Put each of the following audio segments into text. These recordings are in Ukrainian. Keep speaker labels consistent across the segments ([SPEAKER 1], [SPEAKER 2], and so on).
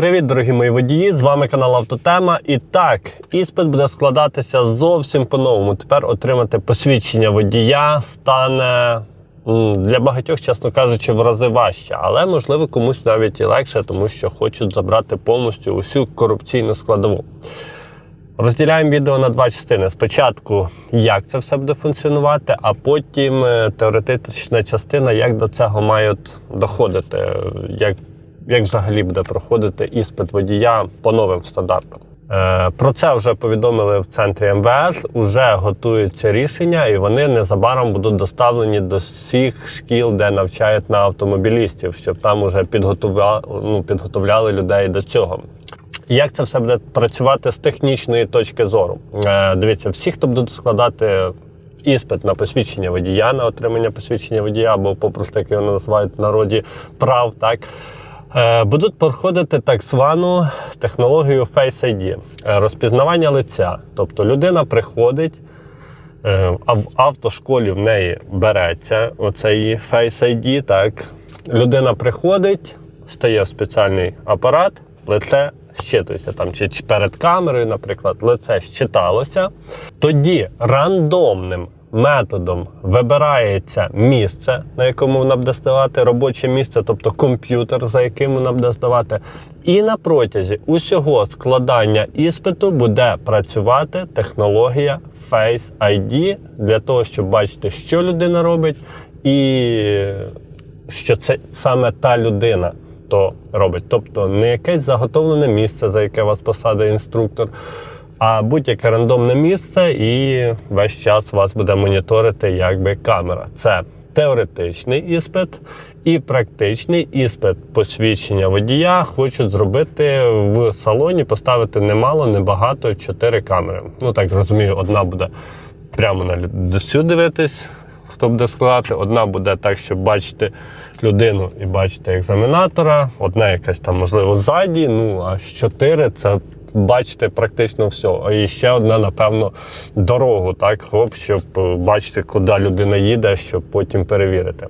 [SPEAKER 1] Привіт, дорогі мої водії! З вами канал Автотема. І так, іспит буде складатися зовсім по-новому. Тепер отримати посвідчення водія стане для багатьох, чесно кажучи, в рази важче, але можливо комусь навіть і легше, тому що хочуть забрати повністю усю корупційну складову. Розділяємо відео на два частини. Спочатку, як це все буде функціонувати, а потім е, теоретична частина, як до цього мають доходити, як, як взагалі буде проходити іспит водія по новим стандартам. Е, Про це вже повідомили в центрі МВС. Уже готуються рішення, і вони незабаром будуть доставлені до всіх шкіл, де навчають на автомобілістів, щоб там уже підготували, ну, підготовляли людей до цього. Як це все буде працювати з технічної точки зору? Е, дивіться, всі, хто будуть складати іспит на посвідчення водія, на отримання посвідчення водія, або попросту, як його називають в народі прав, так. Е, Будуть проходити так звану технологію Face ID, е, розпізнавання лиця. Тобто людина приходить, е, а в автошколі в неї береться оцей Face ID, так. Людина приходить, стає в спеціальний апарат, лице щитується там, чи чи перед камерою, наприклад, лице щиталося. Тоді рандомним методом вибирається місце, на якому вона буде здавати, робоче місце, тобто комп'ютер, за яким вона буде здавати. І на протязі усього складання іспиту буде працювати технологія Face ID для того, щоб бачити, що людина робить, і що це саме та людина то робить. Тобто не якесь заготовлене місце, за яке вас посадить інструктор, а будь-яке рандомне місце, і весь час вас буде моніторити якби камера. Це теоретичний іспит і практичний іспит посвідчення водія хочуть зробити в салоні, поставити немало, небагато, чотири камери. Ну так розумію, одна буде прямо на всю дивитись, хто буде складати. Одна буде так, щоб бачити людину і бачити екзаменатора. Одна якась там, можливо, ззаді. Ну а чотири це бачити практично все. І ще одна, напевно, дорогу, так, хоп, щоб е, бачити, куди людина їде, щоб потім перевірити.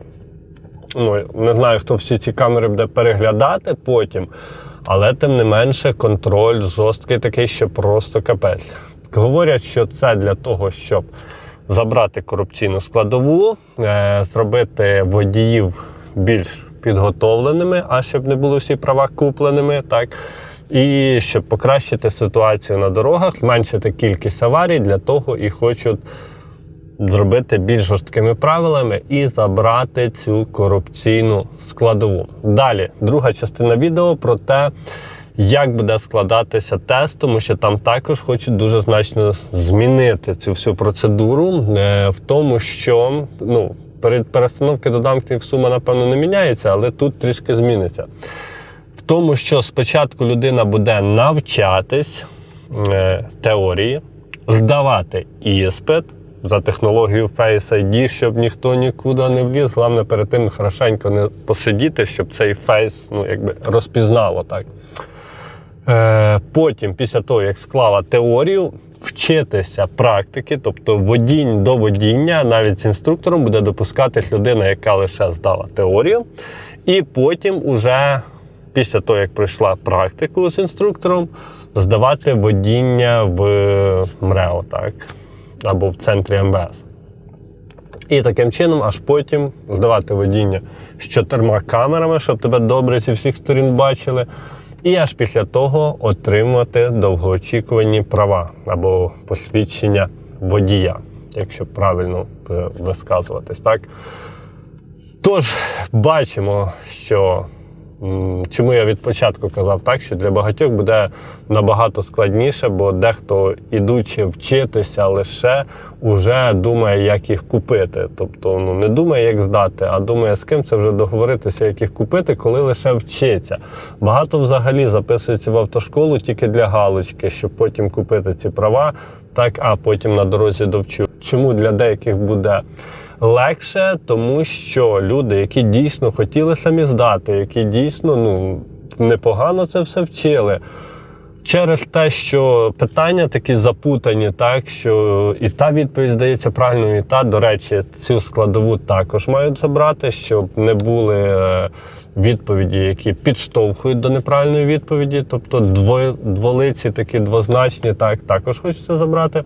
[SPEAKER 1] Ну, не знаю, хто всі ці камери буде переглядати потім, але тим не менше контроль жорсткий такий, що просто капець. Говорять, що це для того, щоб забрати корупційну складову, е, зробити водіїв більш підготовленими, а щоб не були всі права купленими, так. І щоб покращити ситуацію на дорогах, зменшити кількість аварій, для того і хочуть зробити більш жорсткими правилами і забрати цю корупційну складову. Далі, друга частина відео про те, як буде складатися тест, тому що там також хочуть дуже значно змінити цю всю процедуру е, в тому, що ну, перед перестановки до дамків сума, напевно, не міняється, але тут трішки зміниться. В тому, що спочатку людина буде навчатись е, теорії, здавати іспит за технологію Face ID, щоб ніхто нікуди не вліз. Головне перед тим хорошенько не посидіти, щоб цей фейс ну, якби розпізнало так. Е, Потім, після того, як склала теорію, вчитися практики, тобто водінь до водіння, навіть з інструктором буде допускатись людина, яка лише здала теорію. І потім, уже після того, як пройшла практику з інструктором, здавати водіння в МРЕО, так, або в центрі МВС. І таким чином, аж потім здавати водіння з чотирма камерами, щоб тебе добре зі всіх сторін бачили. І аж після того отримати довгоочікувані права або посвідчення водія, якщо правильно вже висказуватись, так? Тож бачимо, що чому я від початку казав так, що для багатьох буде набагато складніше, бо дехто, ідучи вчитися лише, уже думає, як їх купити. Тобто ну, не думає, як здати, а думає, з ким це вже договоритися, як їх купити, коли лише вчиться. Багато взагалі записується в автошколу тільки для галочки, щоб потім купити ці права, так, а потім на дорозі довчу. Чому для деяких буде легше, тому що люди, які дійсно хотіли самі здати, які дійсно ну, непогано це все вчили. Через те, що питання такі запутані, так що і та відповідь здається правильною, і та, до речі, цю складову також мають забрати, щоб не були е, відповіді, які підштовхують до неправильної відповіді. Тобто дво, дволиці, такі двозначні, так також хочеться забрати.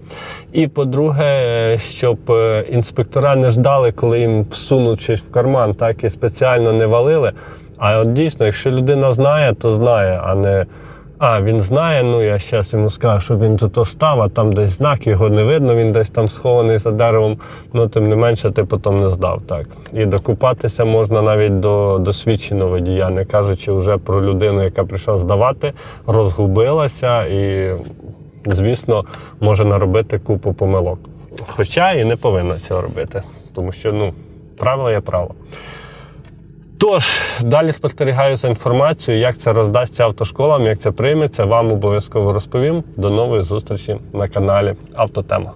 [SPEAKER 1] І по-друге, е, щоб е, інспектора не ждали, коли їм всунуть щось в карман, так і спеціально не валили. А от дійсно, якщо людина знає, то знає, а не. А, він знає, ну я зараз йому скажу, що він тут став, а там десь знак, його не видно, він десь там схований за деревом, ну тим не менше ти потім не здав. так. І докупатися можна навіть до досвідченого водія, не кажучи вже про людину, яка прийшла здавати, розгубилася і, звісно, може наробити купу помилок. Хоча і не повинна цього робити, тому що ну, правило є право. Тож, далі спостерігаю за інформацією, як це роздасться автошколам, як це прийметься, вам обов'язково розповім. До нової зустрічі на каналі Автотема.